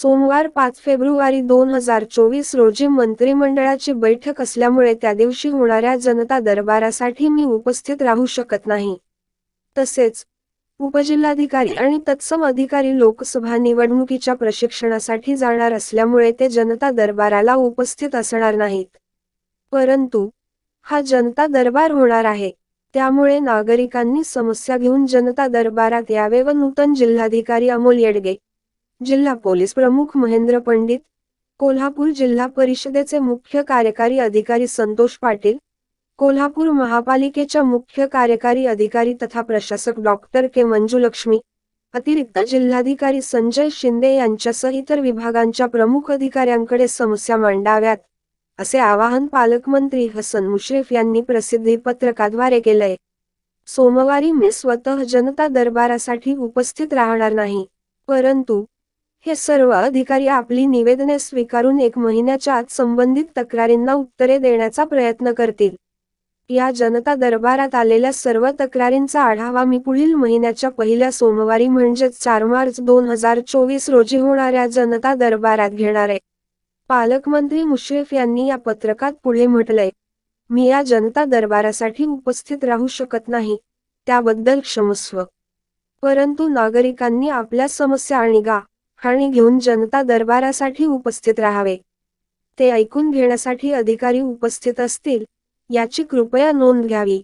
सोमवार पाच फेब्रुवारी दोन हजार चोवीस रोजी मंत्रिमंडळाची बैठक असल्यामुळे त्या दिवशी होणाऱ्या जनता दरबारासाठी मी उपस्थित राहू शकत नाही. तसेच उपजिल्हाधिकारी आणि तत्सम अधिकारी लोकसभा निवडणुकीच्या प्रशिक्षणासाठी जाणार असल्यामुळे ते जनता दरबाराला उपस्थित असणार नाहीत. परंतु हा जनता दरबार होणार आहे त्यामुळे नागरिकांनी समस्या घेऊन जनता दरबारात यावे व नूतन जिल्हाधिकारी अमोल येडगे जिल्हा पोलीस प्रमुख महेंद्र पंडित कोल्हापूर जिल्हा परिषदेचे मुख्य कार्यकारी अधिकारी संतोष पाटील कोल्हापूर महापालिकेच्या मुख्य कार्यकारी अधिकारी तथा प्रशासक डॉक्टर के मंजुलक्ष्मी अतिरिक्त जिल्हाधिकारी संजय शिंदे यांच्यासह इतर विभागांच्या प्रमुख अधिकाऱ्यांकडे समस्या मांडाव्यात असे आवाहन पालकमंत्री हसन मुश्रीफ यांनी प्रसिद्धी पत्रकाद्वारे केलंय. सोमवारी मी स्वतः जनता दरबारासाठी उपस्थित राहणार नाही परंतु हे सर्व अधिकारी आपली निवेदने स्वीकारून एक महिन्याच्या आत संबंधित तक्रारींना उत्तरे देण्याचा प्रयत्न करतील. या जनता दरबारात आलेल्या सर्व तक्रारींचा आढावा मी पुढील महिन्याच्या पहिल्या सोमवारी म्हणजेच चार मार्च दोन हजार चोवीस रोजी होणाऱ्या जनता दरबारात घेणार आहे. पालकमंत्री मुश्रीफ यांनी या पत्रकात पुढे म्हटलंय मी या जनता दरबारासाठी उपस्थित राहू शकत नाही त्याबद्दल क्षमस्व. परंतु नागरिकांनी आपल्या समस्या आणि गा आणि घेऊन जनता दरबारासाठी उपस्थित राहावे. ते ऐकून घेण्यासाठी अधिकारी उपस्थित असतील याची कृपया नोंद घ्यावी.